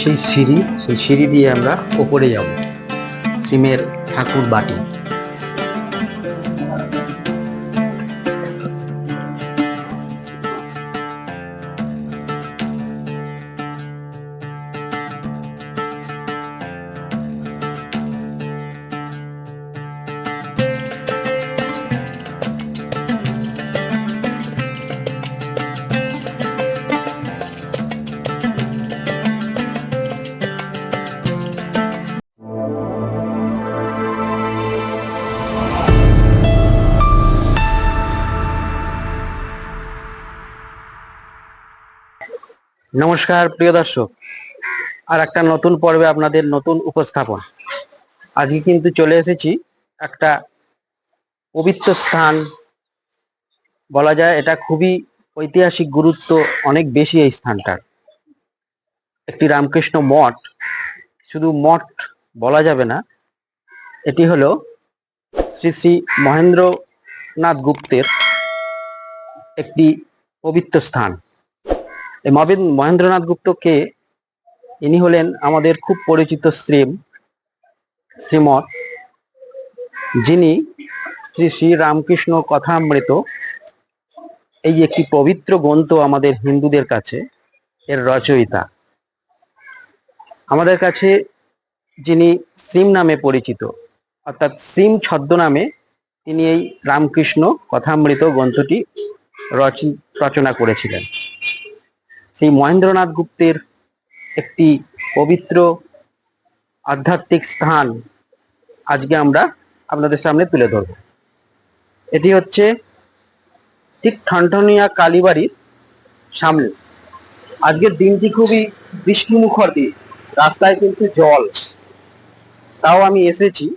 সেই সিঁড়ি সেই সিঁড়ি দিয়ে আমরা ওপরে যাব সিমের ঠাকুর বাটি। নমস্কার, প্রিয় দর্শক। আর একটা নতুন পর্বে আপনাদের নতুন উপস্থাপন। আজকে কিন্তু চলে এসেছি একটা পবিত্র স্থান। বলা যায় এটা খুবই ঐতিহাসিক গুরুত্ব অনেক বেশি এই স্থানটার। একটি রামকৃষ্ণ মঠ। শুধু মঠ বলা যাবে না, এটি হলো শ্রী শ্রী মহেন্দ্রনাথ গুপ্তের একটি পবিত্র স্থান। মবেন মহেন্দ্রনাথ গুপ্ত কে? ইনি হলেন আমাদের খুব পরিচিত স্ত্রীম শ্রীমৎ, যিনি শ্রী শ্রী রামকৃষ্ণ কথামৃত, এই একটি পবিত্র গ্রন্থ আমাদের হিন্দুদের কাছে, এর রচয়িতা। আমাদের কাছে যিনি শ্রীম নামে পরিচিত, অর্থাৎ শ্রীম ছদ্মনামে তিনি এই রামকৃষ্ণ কথামৃত গ্রন্থটি রচি রচনা করেছিলেন। মহেন্দ্রনাথ গুপ্তের একটি পবিত্র আধ্যাত্মিক স্থান আজকে আমরা আপনাদের সামনে তুলে ধরব। এটি হচ্ছে ঠিক ঠনঠনিয়া কালীবাড়ির সামনে। আজকের দিনটি খুবই বৃষ্টিমুখর দিন। রাস্তায় কিন্তু জল। তাও আমি এসেছি।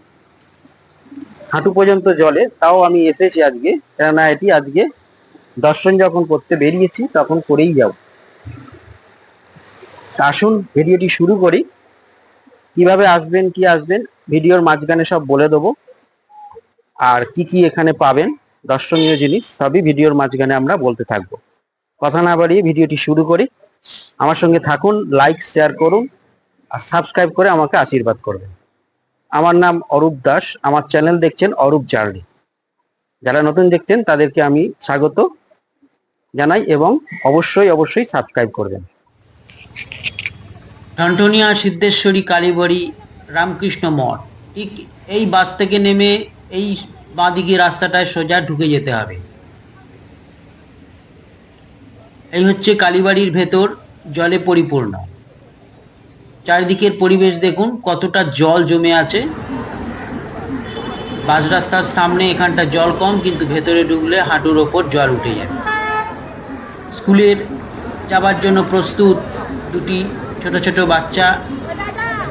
হাঁটু পর্যন্ত জলে। তাও আমি এসেছি আজকে। কেননা এটি আজকে দর্শন যখন করতে বেরিয়েছি, তখন করেই যাব। আসুন ভিডিওটি শুরু করি। কীভাবে আসবেন, কি আসবেন, ভিডিওর মাঝখানে সব বলে দেবো। আর কি কি এখানে পাবেন, দর্শনীয় জিনিস, সবই ভিডিওর মাঝখানে আমরা বলতে থাকব। কথা না বাড়িয়ে ভিডিওটি শুরু করি। আমার সঙ্গে থাকুন লাইক শেয়ার করুন, আর সাবস্ক্রাইব করে আমাকে আশীর্বাদ করবেন। আমার নাম অরূপ দাস, আমার চ্যানেল দেখছেন অরূপ জার্নি। যারা নতুন দেখছেন, তাদেরকে আমি স্বাগত জানাই এবং অবশ্যই অবশ্যই সাবস্ক্রাইব করবেন। টনটনিয়া, সিদ্ধেশ্বরী, কালীবাড়ি, রামকৃষ্ণ মঠ। ঠিক এই বাস থেকে নেমে এই বাঁদিকে রাস্তাটায় সোজা ঢুকে যেতে হবে। এই হচ্ছে কালীবাড়ির ভেতর, জলে পরিপূর্ণ। চারিদিকের পরিবেশ দেখুন, কতটা জল জমে আছে। বাস রাস্তার সামনে এখানটা জল কম, কিন্তু ভেতরে ঢুকলে হাঁটুর ওপর জল উঠে যাবে স্কুলের যাবার জন্য প্রস্তুত দুটি ছোট ছোট বাচ্চা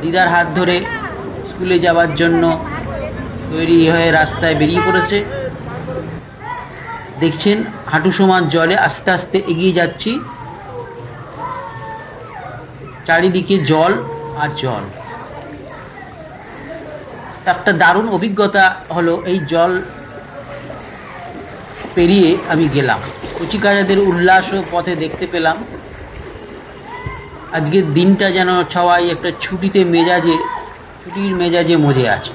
দিদার হাত ধরে স্কুলে যাওয়ার জন্য তৈরি হয়ে রাস্তায় বেরিয়ে পড়েছে। দেখছেন, হাঁটু সমান জলে আস্তে আস্তে এগিয়ে যাচ্ছি। চারিদিকে জল আর জল। একটা দারুণ অভিজ্ঞতা হলো, এই জল পেরিয়ে আমি গেলাম। কচিকাজাদের উল্লাস ও পথে দেখতে পেলাম। আজকের দিনটা যেন সবাই একটা ছুটিতে মেজাজে, ছুটির মেজাজে মজে আছে।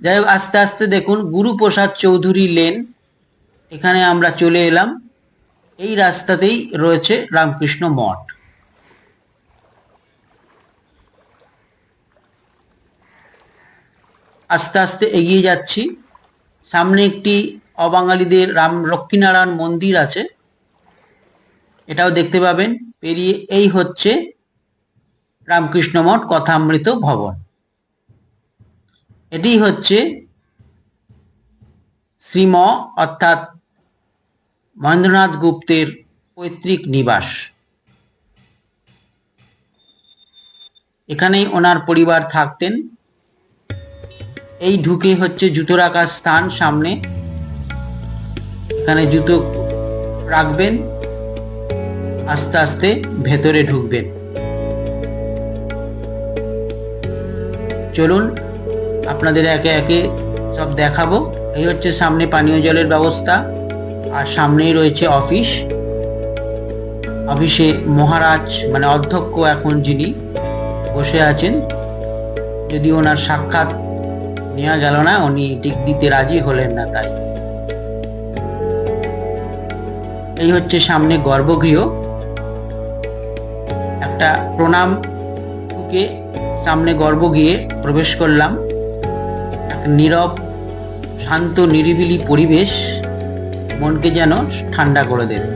যাই হোক, আস্তে আস্তে দেখুন, গুরুপ্রসাদ চৌধুরী লেন, এখানে আমরা চলে এলাম। এই রাস্তাতেই রয়েছে রামকৃষ্ণ মঠ। আস্তে আস্তে এগিয়ে যাচ্ছি। সামনে একটি অবাঙালিদের রাম লক্ষ্মীনারায়ণ মন্দির আছে। এটাও দেখতে পাবেন। পেরিয়ে এই হচ্ছে রামকৃষ্ণ মঠ কথামৃত ভবন। এটি হচ্ছে শ্রীম অর্থাৎ মহেন্দ্রনাথ গুপ্তের পৈতৃক নিবাস। এখানেই ওনার পরিবার থাকতেন। এই ঢুকে হচ্ছে জুতো রাখার স্থান সামনে। এখানে জুতো রাখবেন, আস্তে আস্তে ভেতরে ঢুকবেন। চলুন, আপনাদের একে একে সব দেখাবো। এই হচ্ছে সামনে পানীয় জলের ব্যবস্থা, আর সামনেই রয়েছে অফিস। অফিসে মহারাজ মানে অধ্যক্ষ এখন যিনি বসে আছেন, যদি ওনার সাক্ষাৎ নেওয়া গেল না, উনি টিক দিতে রাজি হলেন না তাই। এই হচ্ছে সামনে গর্ভগৃহ। একটা প্রণাম ঢুকে সামনে গর্ভগৃহে প্রবেশ করলাম। এক নীরব, শান্ত, নিরিবিলি পরিবেশ মনকে যেন ঠান্ডা করে দেবে।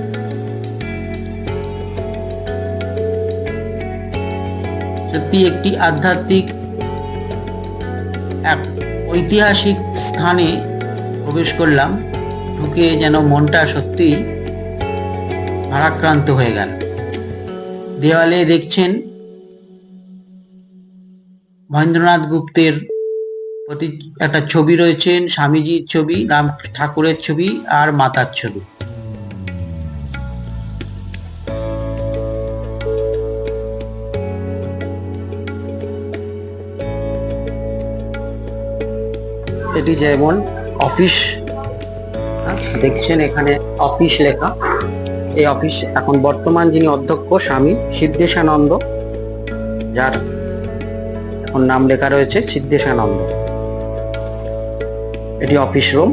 সত্যি একটি আধ্যাত্মিক ঐতিহাসিক স্থানে প্রবেশ করলাম, ঢুকে যেন মনটা সত্যি ভারাক্রান্ত হয়ে গেল। দেওয়ালে দেখছেন মহেন্দ্রনাথ গুপ্তের প্রতি একটা ছবি রয়েছেন, স্বামীজির ছবি, রাম ঠাকুরের ছবি আর মাতার ছবি। এটি যেমন অফিস দেখছেন এখানে অফিস লেখা। এই অফিস এখন বর্তমান যিনি অধ্যক্ষ স্বামী সিদ্ধেশানন্দ, যার এখন নাম লেখা রয়েছে সিদ্ধেশানন্দ। এটি অফিস রুম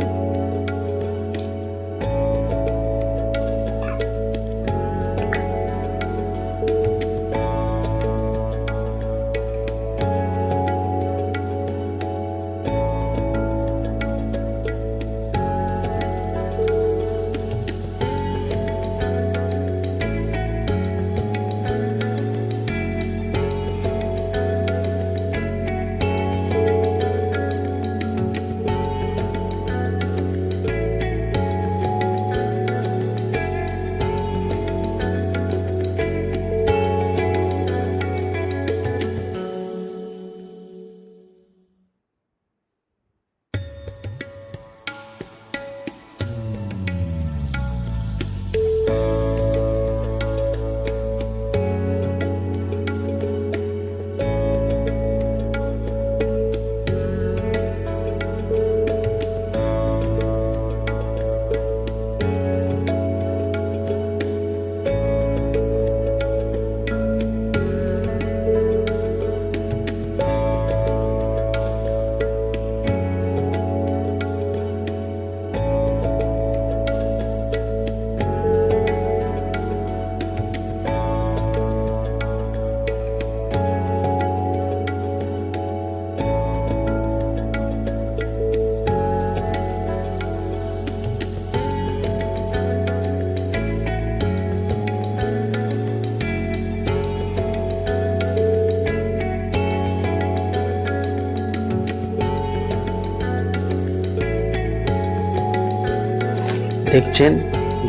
দেখছেন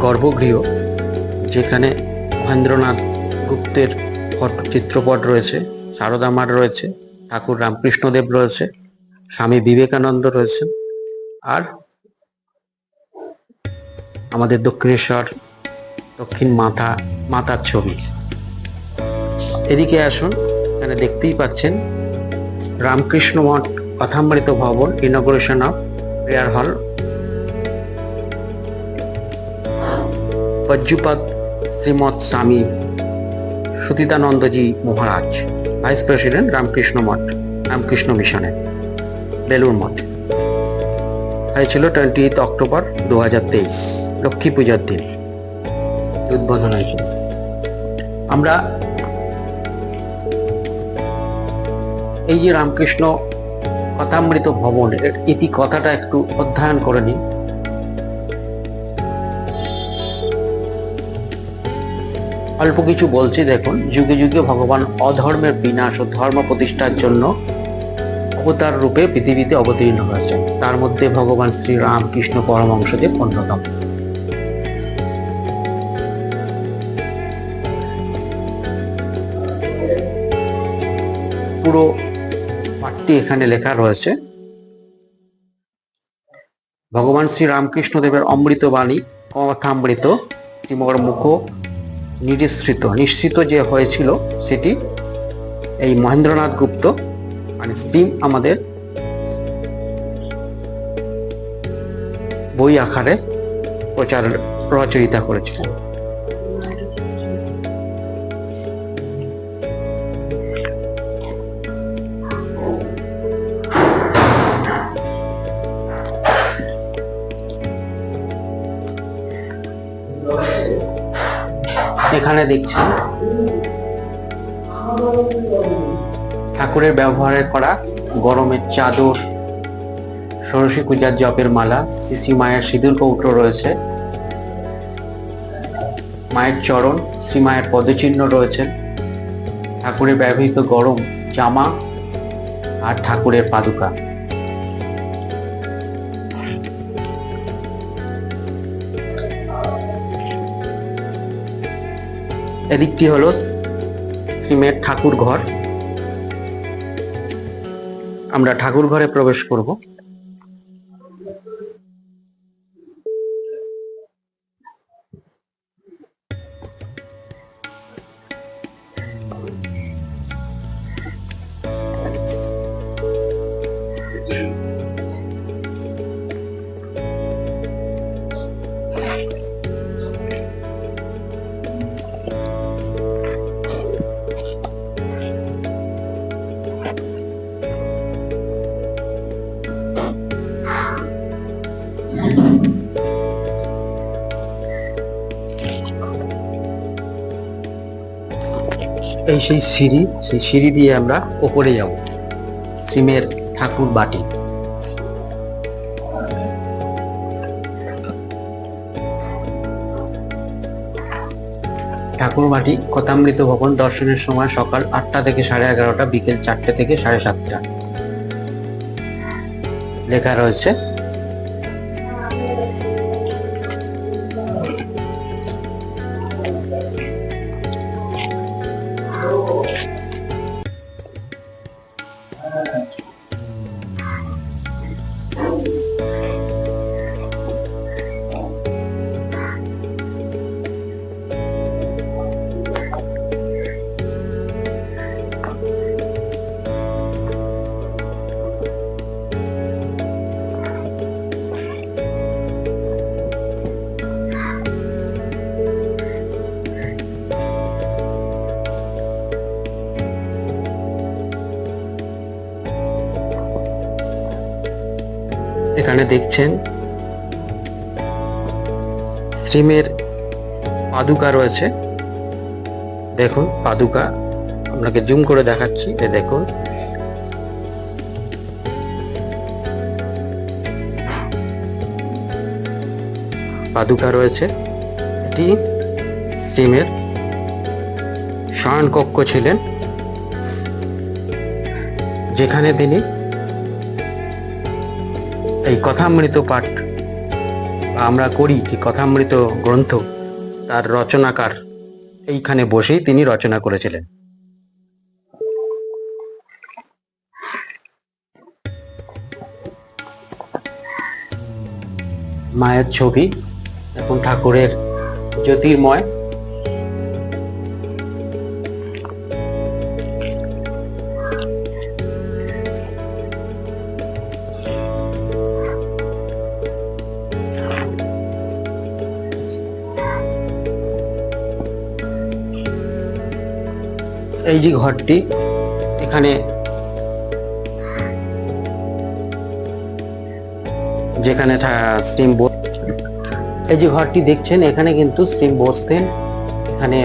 গর্ভগৃহ, যেখানে মহেন্দ্রনাথ গুপ্তের চিত্রপট রয়েছে, সারদা মার রয়েছে, ঠাকুর রামকৃষ্ণদেব রয়েছে, স্বামী বিবেকানন্দ রয়েছেন, আর আমাদের দক্ষিণেশ্বর, দক্ষিণ মাথা, মাতার ছবি। এদিকে আসুন, এখানে দেখতেই পাচ্ছেন রামকৃষ্ণ মঠ, কথামৃত ভবন ইনগ্রেশন অফ প্রেয়ার হল পজ্জুপদ শ্রীমৎ স্বামী সুতিতানন্দজি মহারাজ ভাইস প্রেসিডেন্ট রামকৃষ্ণ মঠ, রামকৃষ্ণ মিশনে বেলুর মঠ। হয়েছিল টোয়েন্টি এইথ অক্টোবর দু হাজার তেইশ লক্ষ্মী পূজার দিন। উদ্বোধন হয়েছিল। আমরা এই যে রামকৃষ্ণ কথামৃত ভবন ইতি কথাটা একটু অধ্যয়ন করে নিন অল্প কিছু বলছি দেখুন, যুগে যুগে ভগবান অধর্মের বিনাশ ও ধর্ম প্রতিষ্ঠার জন্য অবতার রূপে পৃথিবীতে অবতীর্ণ হয়েছেন। তার মধ্যে ভগবান শ্রী রামকৃষ্ণ পরমংশদেব অন্যতম। পুরো পাঠটি এখানে লেখা রয়েছে। ভগবান শ্রী রামকৃষ্ণ দেবের অমৃত বাণী কথামৃত শ্রীমর মুখ নিরিশ্রিত নিশ্চিত যে হয়েছিল সেটি এই মহেন্দ্রনাথ গুপ্ত মানে সিম আমাদের বই আকারে প্রচার রচয়িতা করেছিলেন। এখানে দেখছেন ঠাকুরের ব্যবহারে করা গরমের চাদর ষোড়শী পূজার জপের মালা, শ্রী মায়ের সিঁদুর কৌটো রয়েছে। মায়ের চরণ, শ্রী মায়ের পদচিহ্ন রয়েছে। ঠাকুরের ব্যবহৃত গরম জামা আর ঠাকুরের পাদুকা। এদিকটি হলো শ্রীমের ঠাকুর ঘর আমরা ঠাকুর ঘরে প্রবেশ করব। সেই সিঁড়ি সেই সিঁড়ি দিয়ে আমরা ওপরে যাব, শ্রীমের ঠাকুর বাটি। ঠাকুর বাটি কথামৃত ভবন দর্শনের সময় সকাল আটটা থেকে সাড়ে এগারোটা, বিকেল চারটে থেকে সাড়ে সাতটা। লেখা রয়েছে এখানে দেখছেন। শ্রীমের পাদুকা রয়েছে। দেখুন, পাদুকা। আপনাকে জুম করে দেখাচ্ছি। এ দেখুন। পাদুকা রয়েছে। এটি শ্রীমের শয়নকক্ষ ছিলেন, যেখানে তিনি এই কথামৃত পাঠ আমরা করি যে কথামৃত গ্রন্থ, তার রচনাকার। এইখানে বসেই তিনি রচনা করেছিলেন। মায়ের ছবি, এখন ঠাকুরের জ্যোতির্ময়। এই যে ঘরটি, এখানে যেখানে শ্রীম এই যে ঘরটি দেখছেন, এখানে কিন্তু শ্রীম বসতেন এখানে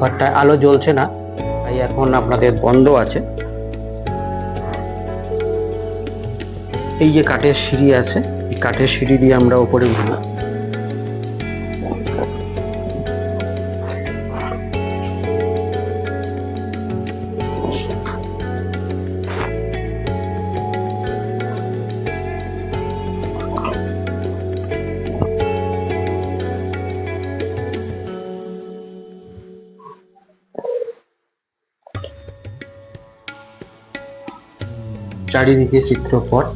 ঘরটায় আলো জ্বলছে না, তাই এখন আপনাদের বন্ধ আছে। এই যে কাঠের সিঁড়ি আছে, এই কাঠের সিঁড়ি দিয়ে আমরা উপরে উঠবো চারিদিকে চিত্রপট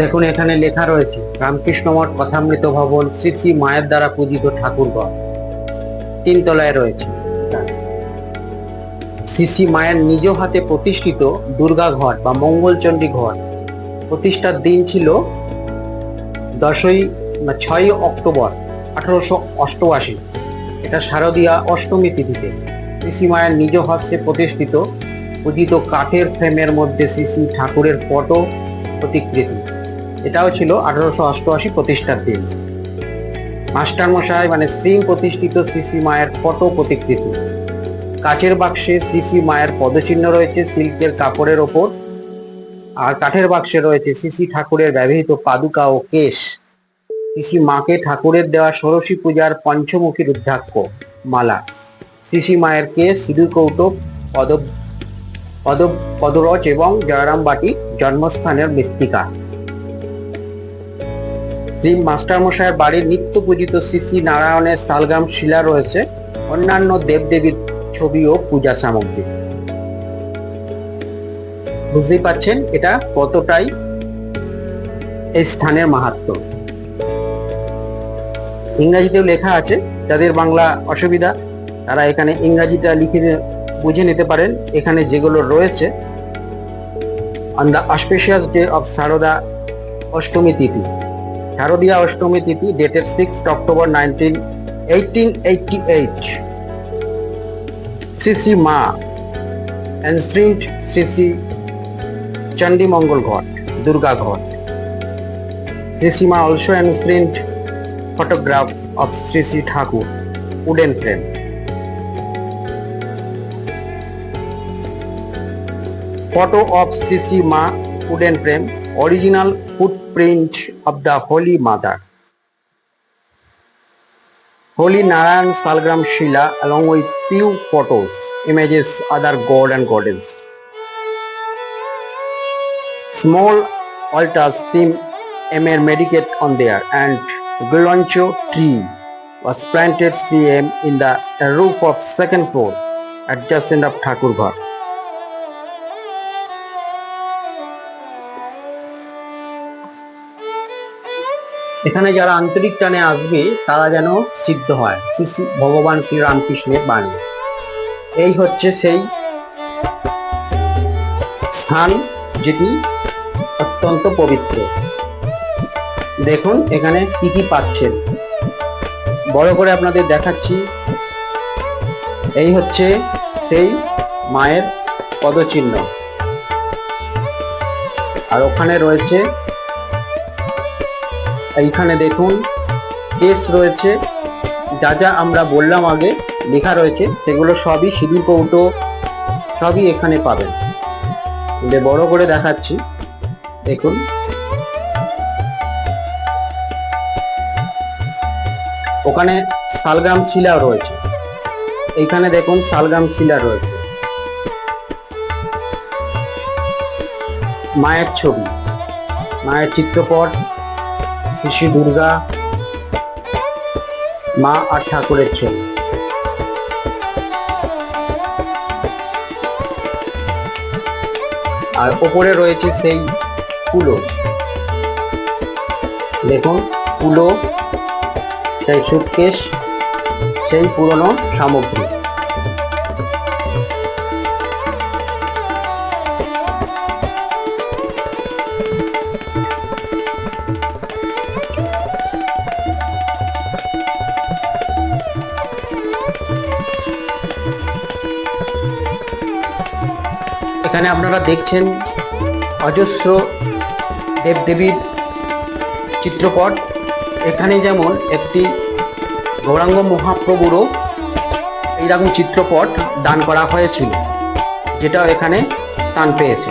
দেখুন, এখানে লেখা রয়েছে, রামকৃষ্ণ মঠ কথামৃত ভবন শ্রী শ্রী মায়ের দ্বারা পূজিত ঠাকুরগড় ঠাকুরঘর তিনতলায় রয়েছে। শ্রী মায়ের নিজ হাতে প্রতিষ্ঠিত দুর্গা ঘর বা মঙ্গলচণ্ডী ঘর। প্রতিষ্ঠার দিন ছিল দশই ছয়ই অক্টোবর আঠারোশো অষ্টআশি। এটা শারদীয়া অষ্টমী তিথিতে। শ্রী মায়ের নিজ হস্তে প্রতিষ্ঠিত পূজিত কাঠের ফ্রেমের মধ্যে শ্রী শ্রী ঠাকুরের ফটো প্রতিকৃতি। এটাও ছিল আঠারোশো অষ্টআশি প্রতিষ্ঠার দিন। মাস্টার মশাই মানে শ্রীম প্রতিষ্ঠিত শ্রী মায়ের ফটো প্রতিকৃতি। কাচের বাক্সে শ্রী মায়ের পদচিহ্ন রয়েছে সিল্কের কাপড়ের ওপর, আর কাঠের বাক্সে রয়েছে শ্রী ঠাকুরের ব্যবহৃত পাদুকা ও কেশ। শ্রী মাকে ঠাকুরের দেওয়া ষোড়শী পূজার পঞ্চমুখী রুদ্রাক্ষ মালা। শ্রী মায়ের কেশ, সিঁদুর কৌটো পদ পদ পদরজ এবং জয়রাম বাটি জন্মস্থানের মৃত্তিকা। শ্রী মাস্টারমশাইয়ের বাড়ির নিত্য পূজিত শ্রী শ্রী নারায়ণের সালগাম শিলা রয়েছে, অন্যান্য দেবদেবীর ছবি ও পূজা সামগ্রী। বুঝতেই পাচ্ছেন এটা কতটাই এই স্থানের মাহাত্ম। ইংরাজিতেও লেখা আছে, যাদের বাংলা অসুবিধা, তারা এখানে ইংরাজিটা লিখে বুঝে নিতে পারেন, এখানে যেগুলো রয়েছে। On the auspicious day of Sarada Ashtami tithi. Sharadiya Ashtami tithi dated six October nineteen eighteen eighty eight Sri Sri Ma এনস্ট্রিন্ট Shri Shri Chandi মঙ্গল ঘট দুর্গা ঘট শ্রী শ্রী মা অলসো এনস্ট্রিন্ট photograph of Sri Sri Thakur, wooden frame. Photo of Sri Sri Ma, wooden frame, original footprint of the Holy Mother. Holy Narayan Salgram Shila along with few photos, images, other god and goddess. Small altars seem emer medicate on there and Gulancho tree was planted CM in the roof of second floor adjacent of Thakur এখানে যারা আন্তরিক টানে আসবে, তারা যেন সিদ্ধ হয়। ভগবান শ্রীরামকৃষ্ণের বাণী। এই হচ্ছে সেই স্থান যেটি অত্যন্ত পবিত্র। দেখুন, এখানে কি কি পাচ্ছেন। বড় করে আপনাদের দেখাচ্ছি। এই হচ্ছে সেই মায়ের পদচিহ্ন। আর ওখানে রয়েছে এইখানে দেখুন কেস রয়েছে। যা যা আমরা বললাম আগে, লেখা রয়েছে, সেগুলো সবই সিঁদুর, কৌটো, সবই এখানে পাবেন। বড় করে দেখাচ্ছি। দেখুন। ওখানে শালগ্রাম শিলা রয়েছে। এইখানে দেখুন, শালগ্রাম শিলা রয়েছে। মায়ের ছবি। মায়ের চিত্রপট শিশু দুর্গা মা আর ঠাকুরের ছবি। আর ওপরে রয়েছে সেই কুলো দেখুন কুলো সেই সুটকেস সেই পুরনো সামগ্রী। এখানে আপনারা দেখছেন অজস্র দেবদেবীর চিত্রপট। এখানে যেমন একটি গৌরাঙ্গ মহাপ্রভুরও এইরকম চিত্রপট দান করা হয়েছিল, যেটাও এখানে স্থান পেয়েছে।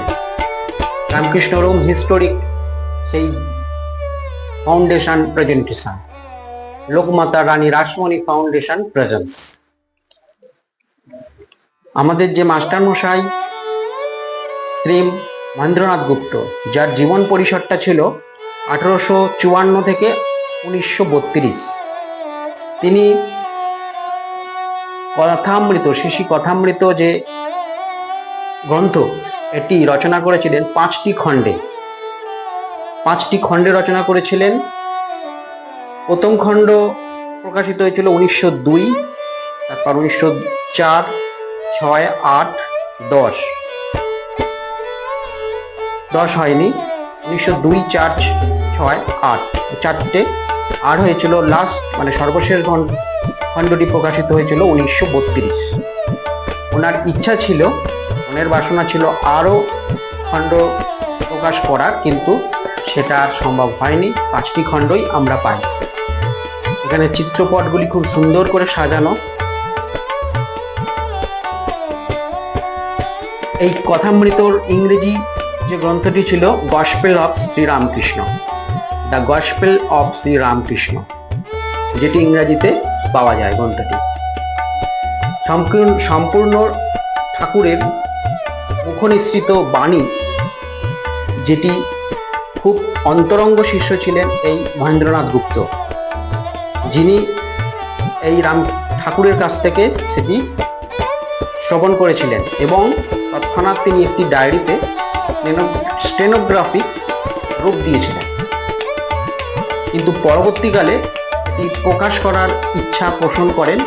রামকৃষ্ণ রোম হিস্টোরিক সেই foundation presentation, Lokmata Rani Rashmoni foundation presence আমাদের যে মাস্টার শ্রী মহেন্দ্রনাথ গুপ্ত, যার জীবন পরিসরটা ছিল আঠারোশো চুয়ান্ন থেকে উনিশশো বত্রিশ। তিনি কথামৃত, শিশি কথামৃত যে গ্রন্থ, এটি রচনা করেছিলেন পাঁচটি খণ্ডে। পাঁচটি খণ্ডে রচনা করেছিলেন। প্রথম খণ্ড প্রকাশিত হয়েছিল উনিশশো দুই, তারপর উনিশশো চার, ছয়, আট, দশ। দশ হয়নি, উনিশশো দুই চার ছয় আট। চারটে আর হয়েছিল লাস্ট মানে সর্বশেষ খণ্ড খণ্ডটি প্রকাশিত হয়েছিল উনিশশো বত্রিশ। ওনার ইচ্ছা ছিল ওনার বাসনা ছিল আরও খণ্ড প্রকাশ করার, কিন্তু সেটা আর সম্ভব হয়নি। পাঁচটি খণ্ডই আমরা পাই। এখানে চিত্রপটগুলি খুব সুন্দর করে সাজানো। এই কথামৃতর ইংরেজি যে গ্রন্থটি ছিল gospel of Sri Ramakrishna the gospel of Sri Ramakrishna যেটি ইংরেজিতে পাওয়া যায় গ্রন্থটি। সম্পূর্ণ ঠাকুরের মুখনিসৃত বাণী, যেটি খুব অন্তরঙ্গ শিষ্য ছিলেন এই মহেন্দ্রনাথ গুপ্ত, যিনি এই রাম ঠাকুরের কাছ থেকে সেটি শ্রবণ করেছিলেন এবং তৎক্ষণাৎ তিনি একটি ডায়েরিতে স্টেনোগ্রাফিক রূপ দিয়েছিলেন কিন্তু পরবর্তীকালে এটি প্রকাশ করার ইচ্ছা পোষণ করেন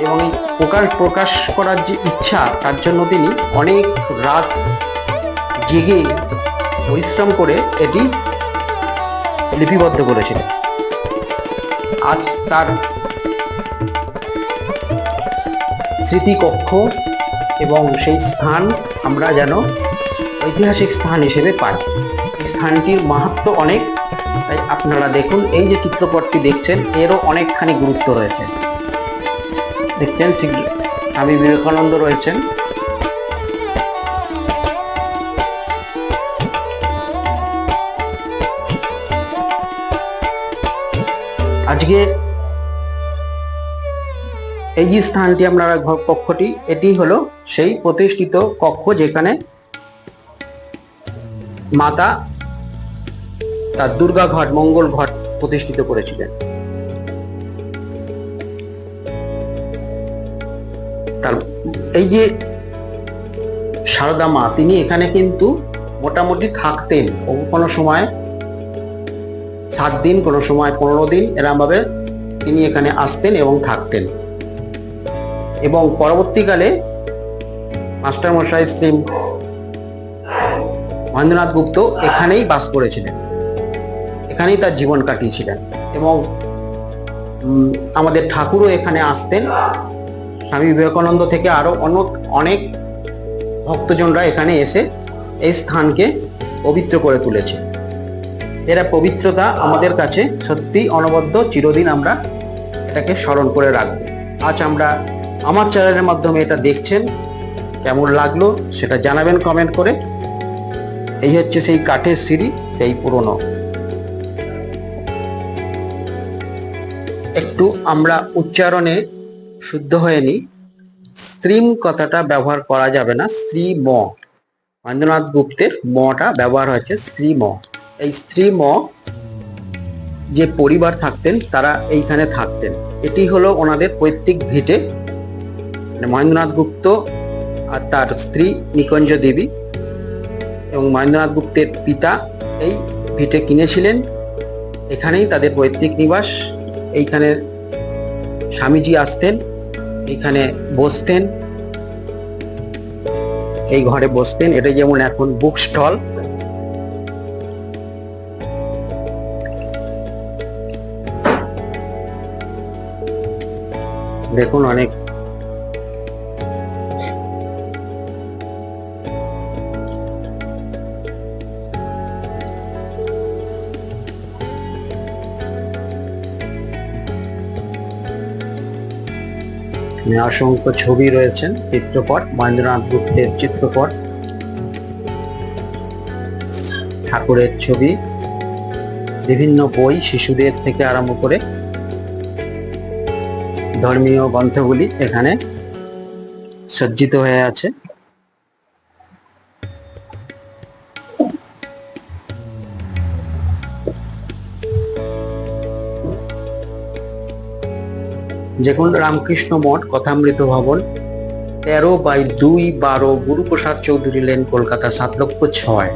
এবং এই প্রকাশ প্রকাশ করার যে ইচ্ছা, তার জন্য তিনি অনেক রাত জেগে পরিশ্রম করে এটি লিপিবদ্ধ করেছিলেন। আজ তার স্মৃতিকক্ষ এবং সেই স্থান আমরা যেন ঐতিহাসিক স্থান হিসেবে পাই এই স্থানটির মাহাত্ম অনেক। তাই আপনারা দেখুন, এই যে চিত্রপটটি দেখছেন, এরও অনেকখানি গুরুত্ব রয়েছে। দেখছেন স্বামী বিবেকানন্দ রয়েছেন। আজকে এই যে স্থানটি ঘ- কক্ষটি, এটি হলো সেই প্রতিষ্ঠিত কক্ষ যেখানে মাতা তার দুর্গা ঘট, মঙ্গল ঘট প্রতিষ্ঠিত করেছিলেন। তার এই যে সারদা মা তিনি এখানে কিন্তু মোটামুটি থাকতেন। কোনো সময় সাত দিন, কোনো সময় পনেরো দিন, এরমভাবে তিনি এখানে আসতেন এবং থাকতেন। এবং পরবর্তীকালে মাস্টারমশাই শ্রী মহেন্দ্রনাথ গুপ্ত এখানেই বাস করেছিলেন। এখানেই তার জীবন কাটিয়েছিলেন এবং আমাদের ঠাকুরও এখানে আসতেন। স্বামী বিবেকানন্দ থেকে আরও অনেক অনেক ভক্তজনরা এখানে এসে এই স্থানকে পবিত্র করে তুলেছে। এরা পবিত্রতা আমাদের কাছে সত্যি অনবদ্য, চিরদিন আমরা এটাকে স্মরণ করে রাখব। আজ আমরা আমার চ্যানেলের মাধ্যমে এটা দেখছেন, কেমন লাগল সেটা জানাবেন কমেন্ট করে। এই হচ্ছে সেই কাঠের সিঁড়ি, সেই পুরনো। একটু আমরা উচ্চারণে শুদ্ধ হয়ে নি স্ত্রীম কথাটা ব্যবহার করা যাবে না শ্রী ম। মহেন্দ্রনাথ গুপ্তের মটা ব্যবহার হয়েছে শ্রী ম। এই স্ত্রী ম যে পরিবার থাকতেন, তারা এইখানে থাকতেন। এটি হলো ওনাদের পৈতৃক ভিটে। মানে মহেন্দ্রনাথ গুপ্ত আর তার স্ত্রী নিকঞ্জ দেবী। এবং মহেন্দ্রনাথ গুপ্তের পিতা এই ভিটে কিনেছিলেন। এখানেই তাদের পৈতৃক নিবাস। এইখানে স্বামীজি আসতেন, এইখানে বসতেন, এই ঘরে বসতেন। এটা যেমন এখন বুক স্টল দেখুন অনেক অসংখ্য ছবি রয়েছেন চিত্রপট মহেন্দ্রনাথ গুপ্তের চিত্রপট ঠাকুরের ছবি, বিভিন্ন বই শিশুদের থেকে আরম্ভ করে ধর্মীয় গ্রন্থগুলি এখানে সজ্জিত হয়ে আছে। যেমন রামকৃষ্ণ মঠ, কথামৃত ভবন, তেরো বাই দুই বারো গুরুপ্রসাদ চৌধুরী লেন কলকাতা, সাত লক্ষ ছয়।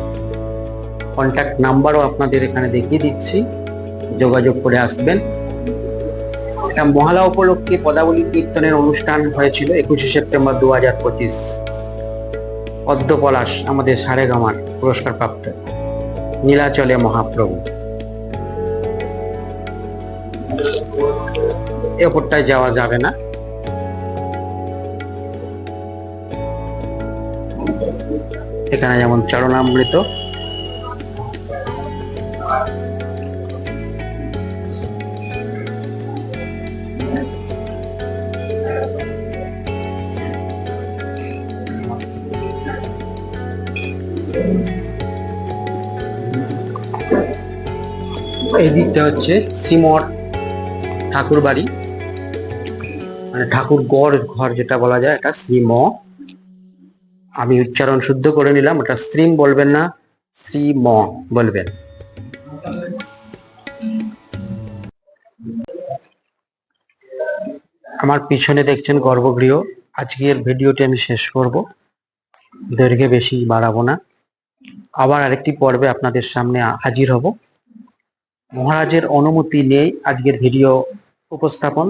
কন্ট্যাক্ট নাম্বারও আপনাদের এখানে দেখিয়ে দিচ্ছি। যোগাযোগ করে আসবেন। এটা মহালা উপলক্ষে পদাবলী কীর্তনের অনুষ্ঠান হয়েছিল একুশে সেপ্টেম্বর দু হাজার পঁচিশ। পদ্ম পলাশ আমাদের সারেগামার পুরস্কার প্রাপ্ত নীলাচলে মহাপ্রভু। এ ওপরটায় যাওয়া যাবে না। এখানে যেমন চরণামৃত। এই দিকটা হচ্ছে শ্রীমঠ ঠাকুর বাড়ি ঠাকুর গড় ঘর যেটা বলা যায়, এটা শ্রীম। আমি উচ্চারণ শুদ্ধ করে নিলাম, ওটা শ্রীম বলবেন না, শ্রীম বলবেন। আমার পিছনে দেখছেন গর্ভগৃহ, আজকের ভিডিওটি আমি শেষ করব, দৈর্ঘ্যে বেশি বাড়াবো না। আবার আরেকটি পর্বে আপনাদের সামনে হাজির হব। মহারাজের অনুমতি নেই আজকের ভিডিও উপস্থাপন।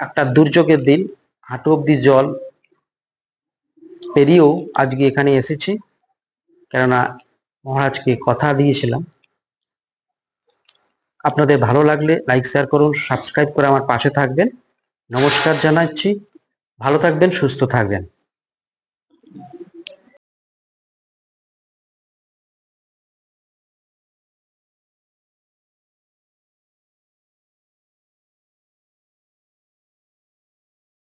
একটা দুর্যোগের দিন, হাঁটু অব্দি জল পেরিয়েও আজকে এখানে এসেছি। কেননা মহারাজকে কথা দিয়েছিলাম। আপনাদের ভালো লাগলে লাইক, শেয়ার করুন, সাবস্ক্রাইব করে আমার পাশে থাকবেন। নমস্কার জানাচ্ছি। ভালো থাকবেন, সুস্থ থাকবেন।